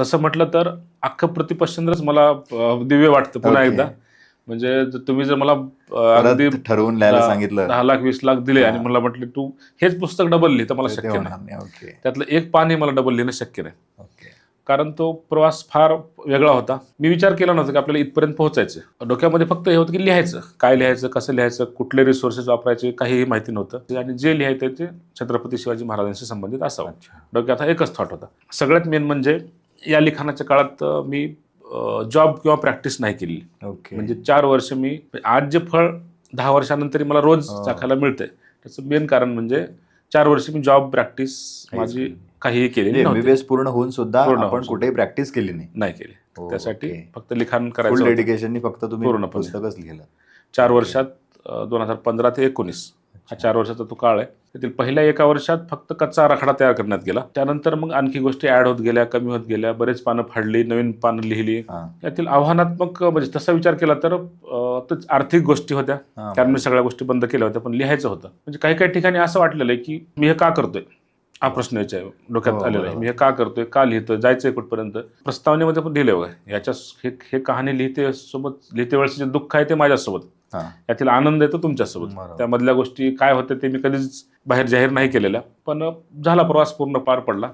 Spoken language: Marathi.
तसं म्हटलं तर अख्खं प्रतिपश्चंद्रच मला अं, दिव्य वाटतं पुन्हा Okay. एकदा. म्हणजे जर तुम्ही जर मला अं, अगदी ठरवून लिहायला दहा- सांगितलं. दहा लाख वीस लाख दिले आणि हा. मला म्हटले तू हेच पुस्तक डबल लिहि तर मला तर ते शक्य नाही. होणार नाही ओके. त्यातलं एक पानही मला डबल लिहिणं शक्य नाही. ओके. कारण तो प्रवास फार वेगळा होता. मी विचार केला नव्हता की आपल्याला इथपर्यंत पोहोचायचं डोक्यामध्ये फक्त हे होतं की लिहायचं. काय लिहायचं कसं लिहायचं कुठले रिसोर्सेस वापरायचे काहीही माहिती नव्हतं. आणि जे लिहायचं ते छत्रपती शिवाजी महाराजांशी संबंधित असावं. अच्छा. डोक्यात हा एकच थॉट होता. सगळ्यात मेन म्हणजे या लिखाणाच्या काळात मी जॉब किंवा प्रॅक्टिस नाही केली ओके म्हणजे चार वर्ष मी आज जे फळ दहा वर्षानंतर मला रोज. चाखायला मिळतंय त्याचं मेन कारण म्हणजे चार वर्ष मी जॉब प्रॅक्टिस माझी केली. काहीही केलेली नव्हती. एमबीबीएस पूर्ण होऊन सुद्धा पूर्ण आपण. कुठेही प्रॅक्टिस केली नाही नाही केली त्यासाठी. फक्त लिखाण करायचं होतं. डेडिकेशननी फक्त तुम्ही पूर्णपणे. पुस्तकच लिहिलं चार वर्षात दोन हजार पंधरा ते एकोणीस हा चार वर्षाचा तो काळ आहे. त्यातील पहिल्या एका वर्षात फक्त कच्चा आराखडा तयार करण्यात गेला. त्यानंतर मग आणखी गोष्टी ऍड होत गेल्या कमी होत गेल्या बरेच पानं फाडली नवीन पानं लिहिली. हा. यातील आव्हानात्मक म्हणजे तसा विचार केला तर आर्थिक गोष्टी होत्या. कारण मी सगळ्या गोष्टी बंद केल्या होत्या पण लिहायचं होतं. म्हणजे काही काही ठिकाणी असं वाटलेलं आहे की मी हे का करतोय? हा प्रश्न याच्या डोक्यात हो, आलेला आहे. मी हे का करतोय का लिहितोय जायचंय कुठपर्यंत? प्रस्तावनेमध्ये पण लिहिले बघा. याच्या हे हे कहाणी लिहिते सोबत लिहिते वेळेस जे दुःख आहे ते माझ्यासोबत. यातील आनंद आहे तो तुमच्यासोबत. त्यामधल्या गोष्टी काय होत्या ते मी कधीच बाहेर जाहीर नाही केलेल्या. पण झाला प्रवास पूर्ण पार पडला.